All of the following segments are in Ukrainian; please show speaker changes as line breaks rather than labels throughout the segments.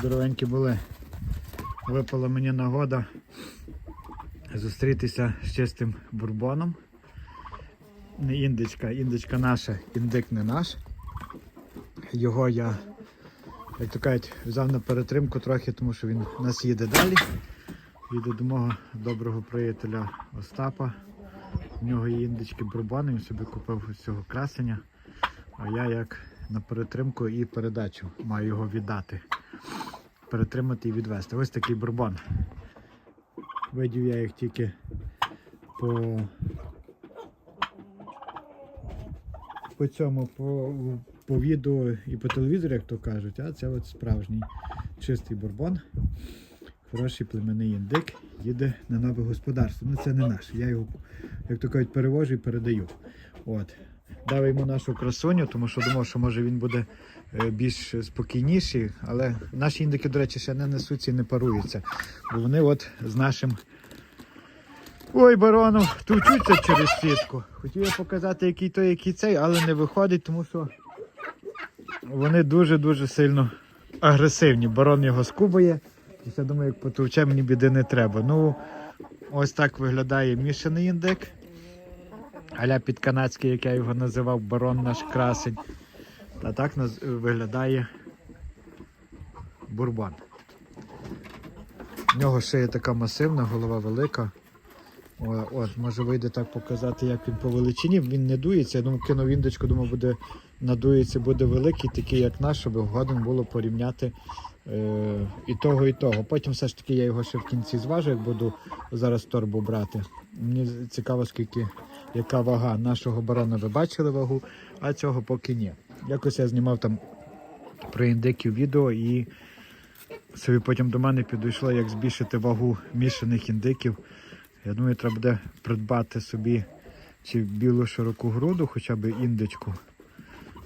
здоровенькі були. Випала мені нагода зустрітися з чистим бурбоном. Не індичка, індичка наша, індик не наш. Його я, як то кажуть, взяв на перетримку трохи, тому що він нас їде далі. Їде до мого доброго приятеля Остапа. У нього є індички бурбони, він собі купив ось цього красення. А я як на перетримку і передачу маю його віддати. Перетримати і відвести. Ось такий бурбон. Видів я їх тільки по, по цьому, по, по відео і по телевізору, як то кажуть, а це от справжній чистий бурбон. Хороший племенний індик їде на нове господарство. Ну це не наш. Я його, як то кажуть, перевожу і передаю. От. Дав йому нашу красуню, тому що думав, що може він буде е, більш спокійніший, але наші індики, до речі, ще не несуться і не паруються. Бо вони от з нашим. Ой, бароном, товчуться через сітку. Хотів я показати, який той, який цей, але не виходить, тому що вони дуже-дуже сильно агресивні. Барон його скубає. Я думаю, як потовче, мені біди не треба. Ну, ось так виглядає мішаний індик. Аля підканадський, як я його називав, барон наш красень. Та так виглядає бурбан. В нього шия така масивна, голова велика. От, може вийде так показати, як він по величині. Він не дується. Я думаю, кинув індичку, думаю, буде надується, буде великий, такий як наш, щоб годен було порівняти е, і того, і того. Потім все ж таки я його ще в кінці зважу, як буду зараз торбу брати. Мені цікаво, скільки яка вага нашого барана ви бачили вагу, а цього поки ні. Якось я знімав там про індиків відео і собі потім до мене підійшло, як збільшити вагу мішаних індиків. Я думаю, треба буде придбати собі чи білу широку груду, хоча б індичку,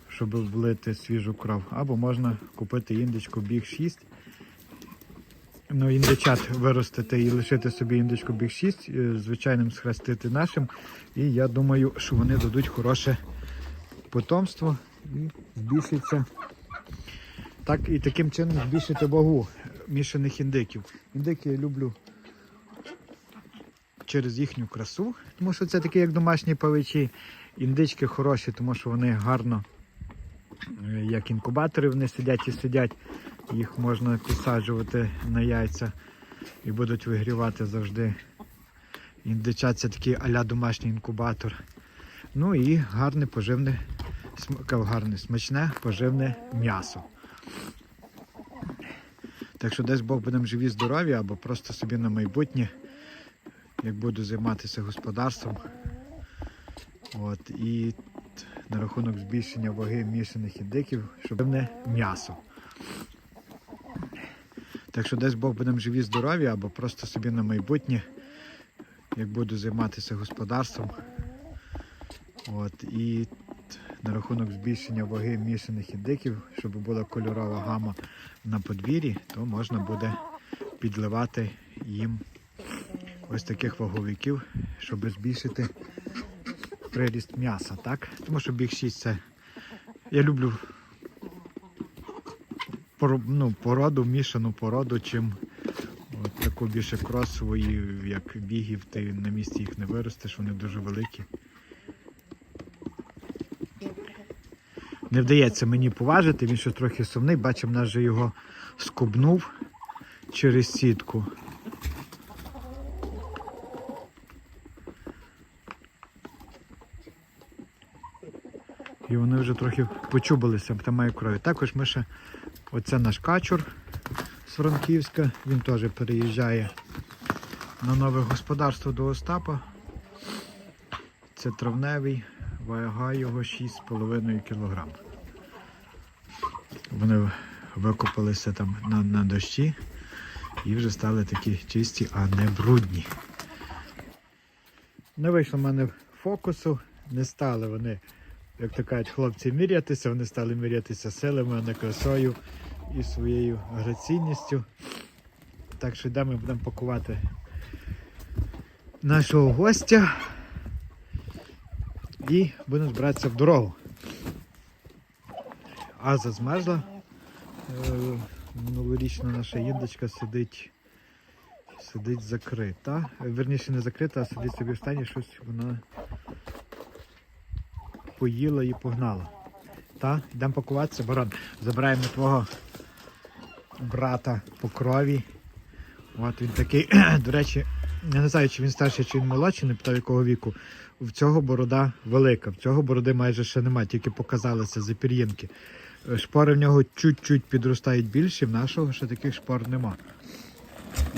щоб влити свіжу кров. Або можна купити індичку біг 6. Ну, індичат виростити і лишити собі індичку біг 6, е, звичайним схрестити нашим. І я думаю, що вони дадуть хороше потомство і збільшиться. Так і таким чином збільшити вагу мішаних індиків. Індики я люблю через їхню красу, тому що це такі як домашні павичі. Індички хороші, тому що вони гарно, е, як інкубатори, вони сидять і сидять. Їх можна підсаджувати на яйця і будуть вигрівати завжди. Індичат це такий аля домашній інкубатор. Ну і гарне поживне, гарне, смачне поживне м'ясо. Так що десь Бог будемо живі, здорові, або просто собі на майбутнє, як буду займатися господарством. От, і на рахунок збільшення ваги мішаних індиків, щоб не м'ясо. Так що десь Бог будемо живі, здорові, або просто собі на майбутнє, як буду займатися господарством. От, і на рахунок збільшення ваги мішаних індиків, щоб була кольорова гама на подвір'ї, то можна буде підливати їм ось таких ваговиків, щоб збільшити приріст м'яса, так? Тому що біг 6 це. Я люблю ну, породу, мішану породу, чим от таку більше кросової, як бігів, ти на місці їх не виростеш, вони дуже великі. Не вдається мені поважити, він ще трохи сумний. Бачимо, нас же його скубнув через сітку. І вони вже трохи почубилися, там має крові. Також ми ще, оце наш качур з Франківська, він теж переїжджає на нове господарство до Остапа. Це травневий, вага його 6,5 кг. Вони викопалися там на, на дощі і вже стали такі чисті, а не брудні. Не вийшло в мене фокусу, не стали вони, як то кажуть, хлопці мірятися, вони стали мірятися силами, а не красою і своєю граційністю. Так що йдемо будемо пакувати нашого гостя і будемо збиратися в дорогу. Аза змерзла. Е, Минулорічна наша їндочка сидить. Сидить закрита. Верніше не закрита, а сидить собі в стані, щось вона поїла і погнала. Та, йдемо пакуватися, барон. Забираємо твого брата по крові. От він такий, до речі, я не знаю, чи він старший, чи він молодший, не питав якого віку. В цього борода велика, в цього бороди майже ще немає, тільки показалися за пір'їнки. Е, Шпори в нього чуть-чуть підростають більше, в нашого ще таких шпор нема.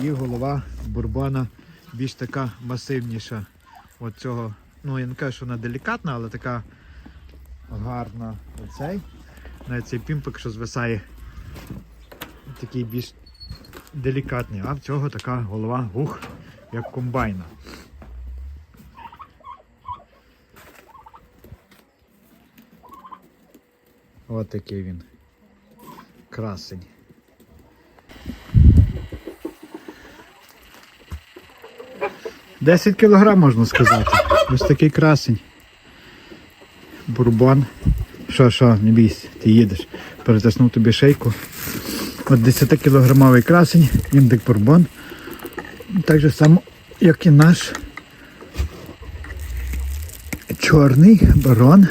І голова бурбона більш така масивніша. От цього, ну я не кажу, що вона делікатна, але така гарна. Оцей. Навіть цей пімпик, що звисає, такий більш делікатний, а в цього така голова ух, як комбайна. От такий він. Красень. Десять кілограм можна сказати. Ось такий красень. Бурбон. Що, що, не бійся, ти їдеш. Перетиснув тобі шейку. От 10 кілограмовий красень, індик бурбон. Так же само, як і наш чорний барон.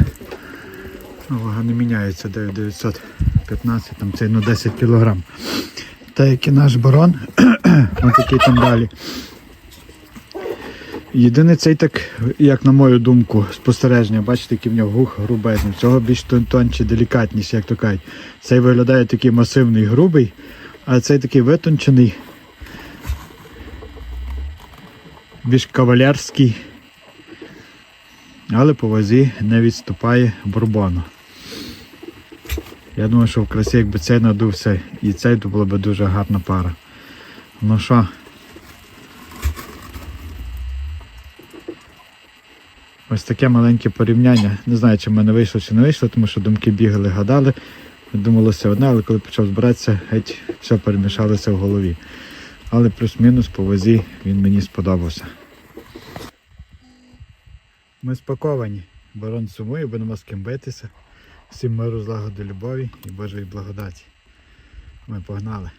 Вага не міняється 9915, там цей ну 10 кілограм. Так як і наш барон, ось там далі. Єдине цей так, як на мою думку, спостереження, бачите, який в нього гух грубезний. Цього більш тон- тонче, делікатніше, як то кажуть. Цей виглядає такий масивний, грубий, а цей такий витончений, більш кавалерський, але по вазі не відступає бурбону. Я думаю, що в красі, якби цей надувся і цей, то була б дуже гарна пара. Ну що? Ось таке маленьке порівняння. Не знаю, чи в мене вийшло, чи не вийшло, тому що думки бігали, гадали. Думалося одне, але коли почав збиратися, геть все перемішалося в голові. Але плюс-мінус по вазі він мені сподобався. Ми спаковані. Барон сумує, будемо з ким битися. Всім миру, злагоди, любові і Божої благодаті. Ми погнали.